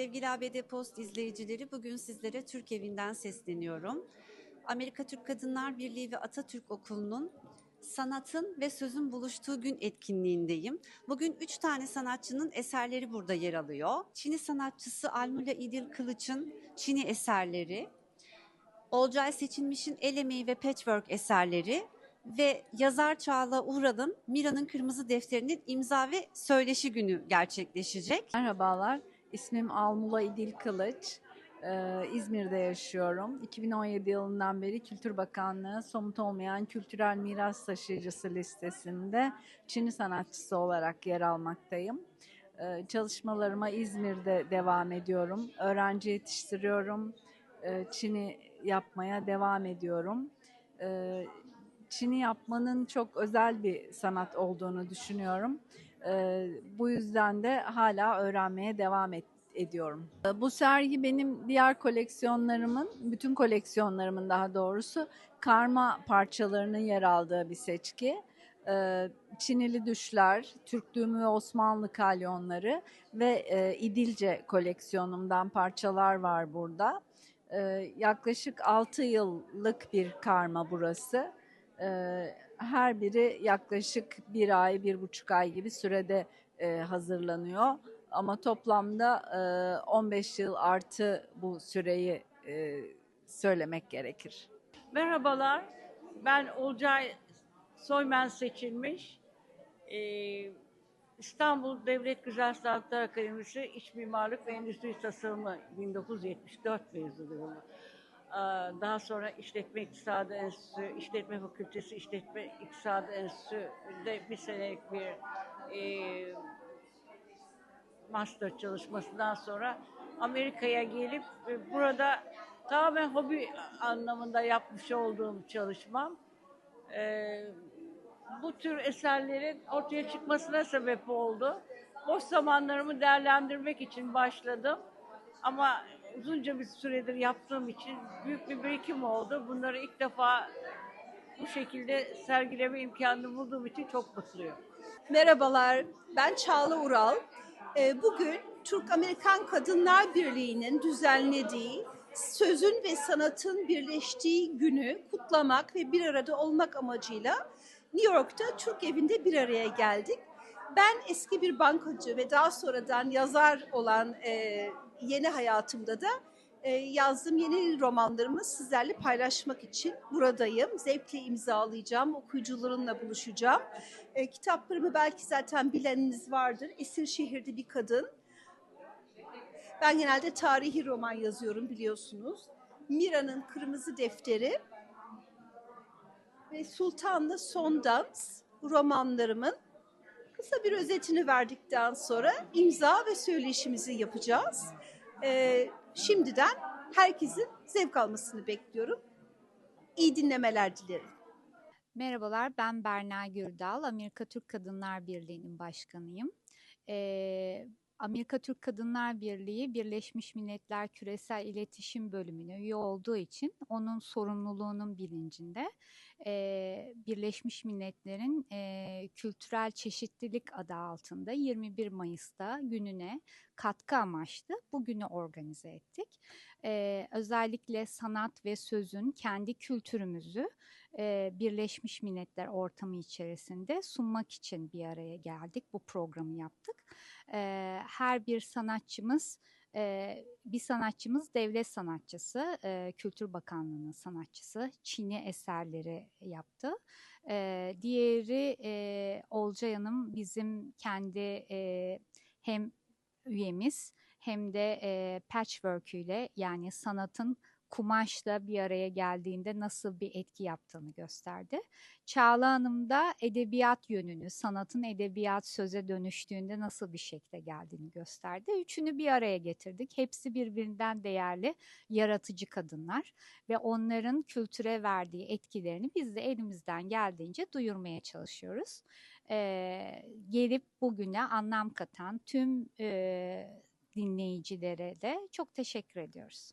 Sevgili ABD Post izleyicileri, bugün sizlere Türk Evi'nden sesleniyorum. Amerika Türk Kadınlar Birliği ve Atatürk Okulu'nun sanatın ve sözün buluştuğu gün etkinliğindeyim. Bugün üç tane sanatçının eserleri burada yer alıyor. Çini sanatçısı Almula İdil Kılıç'ın Çini eserleri, Olcay Seçilmiş'in El Emeği ve Patchwork eserleri ve yazar Çağla Uğral'ın Mira'nın Kırmızı Defteri'nin imza ve söyleşi günü gerçekleşecek. Merhabalar, ismim Almula İdil Kılıç. Ee, İzmir'de yaşıyorum. 2017 yılından beri Kültür Bakanlığı somut olmayan kültürel miras taşıyıcısı listesinde Çin'i sanatçısı olarak yer almaktayım. Ee, çalışmalarıma İzmir'de devam ediyorum. Öğrenci yetiştiriyorum. Ee, Çin'i yapmaya devam ediyorum. Çin'i yapmanın çok özel bir sanat olduğunu düşünüyorum. Ee, bu yüzden de hala öğrenmeye devam et, ediyorum. Bu sergi benim diğer koleksiyonlarımın, bütün koleksiyonlarımın daha doğrusu karma parçalarının yer aldığı bir seçki. Ee, Çinili düşler, Türk düğümü ve Osmanlı kalyonları ve e, İdilce koleksiyonumdan parçalar var burada. Ee, yaklaşık 6 yıllık bir karma burası. Ee, her biri yaklaşık bir ay, bir buçuk ay gibi sürede e, hazırlanıyor. Ama toplamda e, 15 yıl artı bu süreyi e, söylemek gerekir. Merhabalar, ben Olcay Soymen seçilmiş. Ee, İstanbul Devlet Güzel Sanatlar Akademisi İç Mimarlık ve Endüstri Tasarımı 1974 mezunuyum. Ee, Daha sonra İşletme İktisadı Enstitüsü, İşletme Fakültesi İşletme İktisadı Enstitüsü'nde bir senelik bir e, master çalışmasından sonra Amerika'ya gelip e, burada tamamen hobi anlamında yapmış olduğum çalışmam e, bu tür eserlerin ortaya çıkmasına sebep oldu. Boş zamanlarımı değerlendirmek için başladım. Ama uzunca bir süredir yaptığım için büyük bir birikim oldu. Bunları ilk defa bu şekilde sergileme imkanı bulduğum için çok mutluyum. Merhabalar, ben Çağla Ural. Ee, Bugün Türk-Amerikan Kadınlar Birliği'nin düzenlediği sözün ve sanatın birleştiği günü kutlamak ve bir arada olmak amacıyla New York'ta Türk Evi'nde bir araya geldik. Ben eski bir bankacı ve daha sonradan yazar olan e, yeni hayatımda da e, yazdığım yeni romanlarımı sizlerle paylaşmak için buradayım. Zevkle imzalayacağım, okuyucularımla buluşacağım. E, kitaplarımı belki zaten bileniniz vardır. Esir Şehir'de bir kadın. Ben genelde tarihi roman yazıyorum biliyorsunuz. Mira'nın Kırmızı Defteri ve Sultan'la Son Dans romanlarımın kısa bir özetini verdikten sonra imza ve söyleşimizi yapacağız. E, şimdiden herkesin zevk almasını bekliyorum. İyi dinlemeler dilerim. Merhabalar, ben Berna Gürdal, Amerika Türk Kadınlar Birliği'nin başkanıyım. Ee, Amerika Türk Kadınlar Birliği Birleşmiş Milletler Küresel İletişim Bölümüne üye olduğu için onun sorumluluğunun bilincinde e, Birleşmiş Milletler'in e, kültürel çeşitlilik adı altında 21 Mayıs'ta gününe katkı amaçlı bu günü organize ettik. E, özellikle sanat ve sözün kendi kültürümüzü e, Birleşmiş Milletler ortamı içerisinde sunmak için bir araya geldik. Bu programı yaptık. E, her bir sanatçımız e, bir sanatçımız devlet sanatçısı, e, Kültür Bakanlığı'nın sanatçısı, Çin'i eserleri yaptı. E, diğeri e, Olcay Hanım bizim kendi e, hem üyemiz hem de e, patchwork'üyle yani sanatın kumaşla bir araya geldiğinde nasıl bir etki yaptığını gösterdi. Çağla Hanım da edebiyat yönünü, sanatın edebiyat söze dönüştüğünde nasıl bir şekilde geldiğini gösterdi. Üçünü bir araya getirdik. Hepsi birbirinden değerli, yaratıcı kadınlar ve onların kültüre verdiği etkilerini biz de elimizden geldiğince duyurmaya çalışıyoruz. Ee, gelip bugüne anlam katan tüm e, dinleyicilere de çok teşekkür ediyoruz.